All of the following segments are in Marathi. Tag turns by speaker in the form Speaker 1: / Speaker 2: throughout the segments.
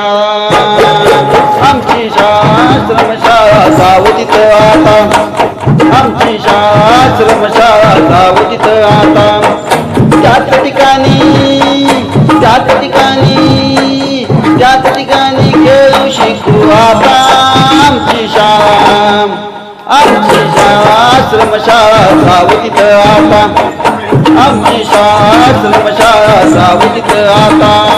Speaker 1: शाळा आमची शाश्रमशाळा श्रमशाळा सावतीत आता. आमची शाश्रमशाळा श्रमशाळा सावतीत आता. त्याच ठिकाणी त्याच ठिकाणी त्याच ठिकाणी खेळू शिकू आता आमची शाळा आमची शाश्रमशाळा श्रमशाळा सावतीत आता. आमची शाश्रमशाळा श्रमशाळा सावतीत आता.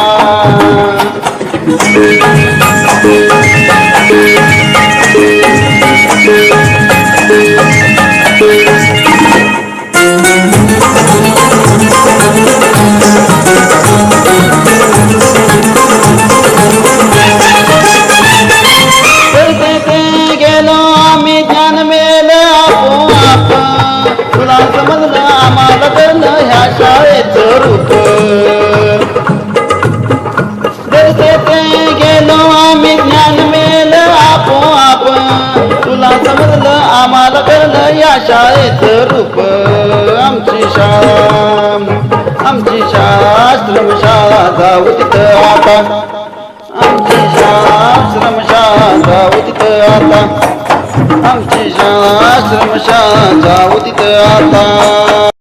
Speaker 1: स्वरूप आम्हाला कळलं या शाळेत रूप. आमची शाळा आमची शाळा जाऊ तिथं आता. आमची शाळा जाऊ तिथं आता. आमची शाळा जाऊ तिथं आता.